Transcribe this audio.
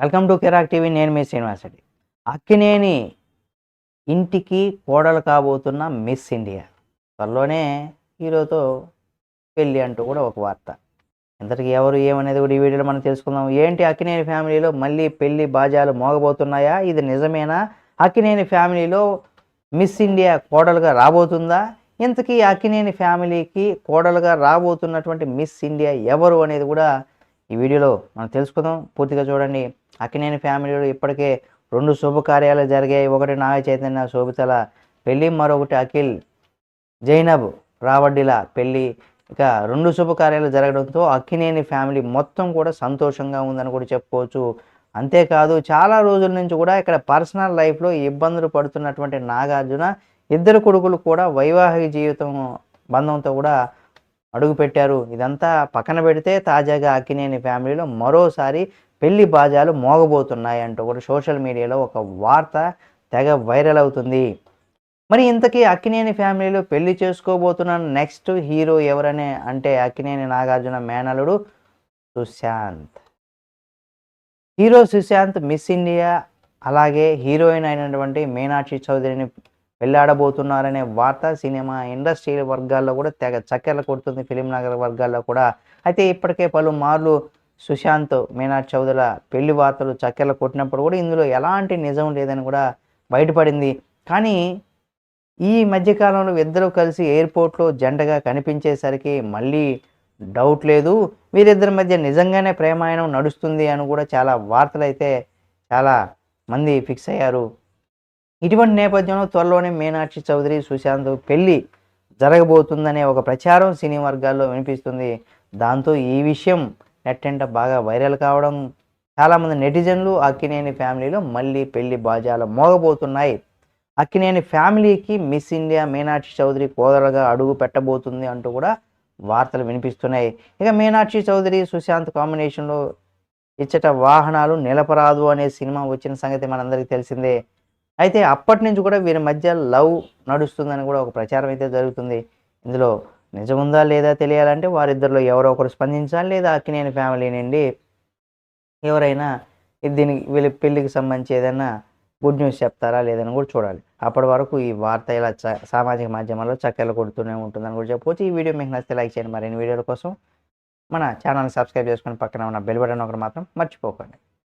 Welcome to కెరాక్ TV నేను మీ శ్రీనివాసరెడ్డి అక్కినేని ఇంటికి కోడలు కాబోతున్న మిస్ ఇండియా. త్వరలోనే హీరోతో పెళ్ళి అంటూ కూడా ఒక వార్త. ఇంతటికి ఎవరు ఏమనేది కూడా ఈ వీడియోలో మనం తెలుసుకుందాం. ఏంటి అక్కినేని ఫ్యామిలీలో మళ్ళీ పెళ్ళి బాజాలు మోగబోతున్నాయా? ఇది నిజమేనా? అక్కినేని ఫ్యామిలీలో మిస్ ఇండియా కోడలుగా రాబోతుందా? ఇంతకీ అక్కినేని ఫ్యామిలీకి కోడలుగా రాబోతున్నటువంటి మిస్ ఇండియా ఎవరు అనేది కూడా ఈ వీడియోలో మనం తెలుసుకుందాం. పూర్తిగా చూడండి. అక్కినేని ఫ్యామిలీలో ఇప్పటికే రెండు శుభకార్యాలు జరిగాయి. ఒకటి నాగ చైతన్య శోభితల పెళ్ళి మరొకటి అఖిల్ జైనబ్ రావడ్డిల పెళ్ళి. ఇక రెండు శుభకార్యాలు జరగడంతో అక్కినేని ఫ్యామిలీ మొత్తం కూడా సంతోషంగా ఉందని కూడా చెప్పుకోవచ్చు. అంతేకాదు చాలా రోజుల నుంచి కూడా ఇక్కడ పర్సనల్ లైఫ్లో ఇబ్బందులు పడుతున్నటువంటి నాగార్జున ఇద్దరు కొడుకులు కూడా వైవాహిక జీవితం బంధంతో కూడా అడుగుపెట్టారు ఇదంతా పక్కన పెడితే తాజాగా అక్కినేని ఫ్యామిలీలో మరోసారి పెళ్ళి బాజాలు మోగబోతున్నాయి అంటూ కూడా సోషల్ మీడియాలో ఒక వార్త తెగ వైరల్ అవుతుంది. మరి ఇంతకీ అక్కినేని ఫ్యామిలీలో పెళ్ళి చేసుకోబోతున్న నెక్స్ట్ హీరో ఎవరనే అంటే Akkineni Nagarjuna మేనలుడు Sushant. Hero Sushant miss India అలాగే హీరోయిన్ అయినటువంటి మీనాక్షి చౌదరిని వెళ్ళాడబోతున్నారనే వార్త సినిమా ఇండస్ట్రీ వర్గాల్లో కూడా తెగ చక్కెర కొడుతుంది ఫిలిం నగర్ వర్గాల్లో కూడా. అయితే ఇప్పటికే పలుమార్లు సుశాంత్ మీనాక్షి చౌదరి పెళ్ళి వార్తలు చక్కెర కొట్టినప్పుడు కూడా ఇందులో ఎలాంటి నిజం లేదని కూడా బయటపడింది. కానీ ఈ మధ్యకాలంలో ఇద్దరు కలిసి ఎయిర్పోర్ట్లో జంటగా కనిపించేసరికి మళ్ళీ డౌట్ లేదు. వీరిద్దరి మధ్య నిజంగానే ప్రేమాయణం నడుస్తుంది అని కూడా చాలా వార్తలు అయితే చాలా మంది ఫిక్స్ అయ్యారు. ఇటువంటి నేపథ్యంలో త్వరలోనే మీనాక్షి చౌదరి సుశాంత్ పెళ్ళి జరగబోతుందనే ఒక ప్రచారం సినీ వర్గాల్లో వినిపిస్తుంది. దాంతో ఈ విషయం నెట్టెంట బాగా వైరల్ కావడం చాలామంది నెటిజన్లు అక్కినేని ఫ్యామిలీలో మళ్ళీ పెళ్ళి బాజాలు మోగబోతున్నాయి. అక్కినేని ఫ్యామిలీకి మిస్ ఇండియా మీనాక్షి చౌదరి కోదరగా అడుగు పెట్టబోతుంది అంటూ కూడా వార్తలు వినిపిస్తున్నాయి. ఇక మీనాక్షి చౌదరి సుశాంత్ కాంబినేషన్లో ఇచ్చట వాహనాలు నిలపరాదు అనే సినిమా వచ్చిన సంగతి మనందరికీ తెలిసిందే. అయితే అప్పటి నుంచి కూడా వీరి మధ్య లవ్ నడుస్తుందని కూడా ఒక ప్రచారం అయితే జరుగుతుంది. ఇందులో నిజముందా లేదా తెలియాలంటే వారిద్దరిలో ఎవరో ఒకరు స్పందించాలి లేదా అక్కినేని ఫ్యామిలీ నుండి ఎవరైనా దీనికి వీళ్ళ పెళ్ళికి సంబంధించి ఏదైనా గుడ్ న్యూస్ చెప్తారా లేదని కూడా చూడాలి. అప్పటి వరకు ఈ వార్త ఇలా చ- సామాజిక మాధ్యమాల్లో చక్కెలు కొడుతూనే ఉంటుందని కూడా చెప్పవచ్చు ఈ వీడియో మీకు నచ్చితే లైక్ చేయండి. మరిన్ని వీడియోల కోసం మన ఛానల్ని సబ్స్క్రైబ్ చేసుకొని పక్కన ఉన్న బెల్ బటన్ ఒకటి మాత్రం మర్చిపోకండి.